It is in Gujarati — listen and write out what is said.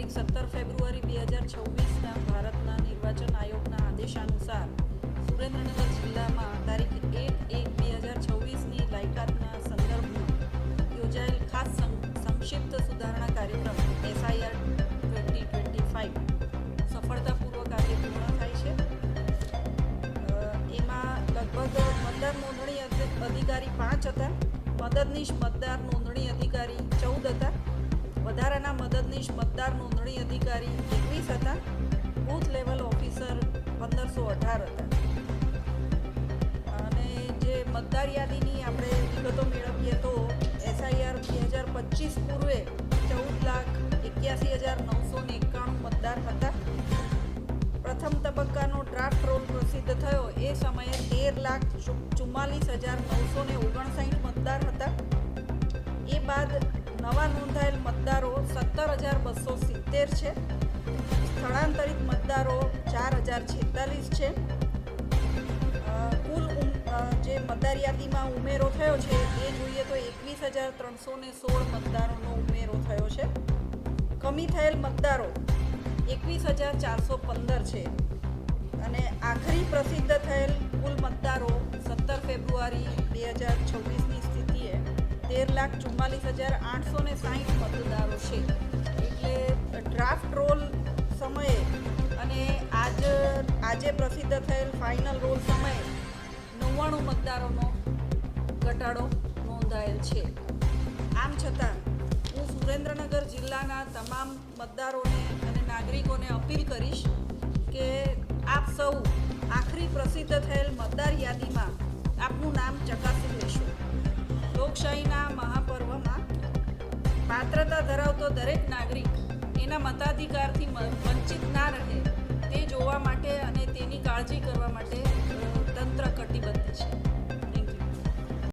તારીખ સત્તર ફેબ્રુઆરી બે હજાર છવ્વીસના ભારતના નિર્વાચન આયોગના આદેશાનુસાર સુરેન્દ્રનગર જિલ્લામાં તારીખ એક એક બે હજાર છવ્વીસની લાયકાતના સંદર્ભમાં યોજાયેલ ખાસ સંક્ષિપ્ત સુધારણા કાર્યક્રમ એસઆઈઆર ટ્વેન્ટી ટ્વેન્ટી ફાઇવ સફળતાપૂર્વક આજે પૂર્ણ થાય છે. એમાં લગભગ મતદાર નોંધણી અધિ- અધિકારી પાંચ હતા. મદદનીશ મતદાર નોંધણી મદદનીશ મતદાર નોંધણી અધિકારી એકવીસ હતા. બૂથ લેવલ ઓફિસર પંદરસો અઢાર હતા. અને જે મતદાર યાદીની આપણે વિગતો મેળવીએ તો એસઆઈઆર બે હજાર પચીસ પૂર્વે ચૌદ લાખ એક્યાસી હજાર નવસો ને એકાણું મતદાર હતા. પ્રથમ તબક્કાનો ડ્રાફ્ટ રોલ પ્રસિદ્ધ થયો. એ સમયે તેર લાખ ચુમ્માલીસ હજાર નવસો ને ઓગણસાઠ મતદાર હતા. એ બાદ નવા નોંધાયેલ મતદારો સત્તર હજાર બસો સિત્તેર છે. સ્થળાંતરિત મતદારો ચાર હજાર છેતાલીસ છે. કુલ જે મતદાર યાદીમાં ઉમેરો થયો છે એ જોઈએ તો એકવીસ હજાર ત્રણસો ને સોળ મતદારોનો ઉમેરો થયો છે. કમી થયેલ મતદારો એકવીસ હજાર ચારસો પંદર છે. અને આખરી પ્રસિદ્ધ થયેલ કુલ મતદારો સત્તર ફેબ્રુઆરી બે હજાર સ્થિતિએ તેર લાખ ચુમ્માલીસ હજાર આઠસો ને સાહીઠ મતદારો છે. એટલે ડ્રાફ્ટ રોલ સમયે અને આજ આજે પ્રસિદ્ધ થયેલ ફાઇનલ રોલ સમયે નવ્વાણું મતદારોનો ઘટાડો નોંધાયેલ છે. આમ છતાં, હું સુરેન્દ્રનગર જિલ્લાના તમામ મતદારોને અને નાગરિકોને અપીલ કરીશ કે આપ સૌ આખરી પ્રસિદ્ધ થયેલ મતદાર યાદીમાં લોકશાહીના મહાપર્વમાં પાત્રતા ધરાવતો દરેક નાગરિક એના મતાધિકારથી વંચિત ના રહે તે જોવા માટે અને તેની કાળજી કરવા માટે તંત્ર કટિબદ્ધ છે.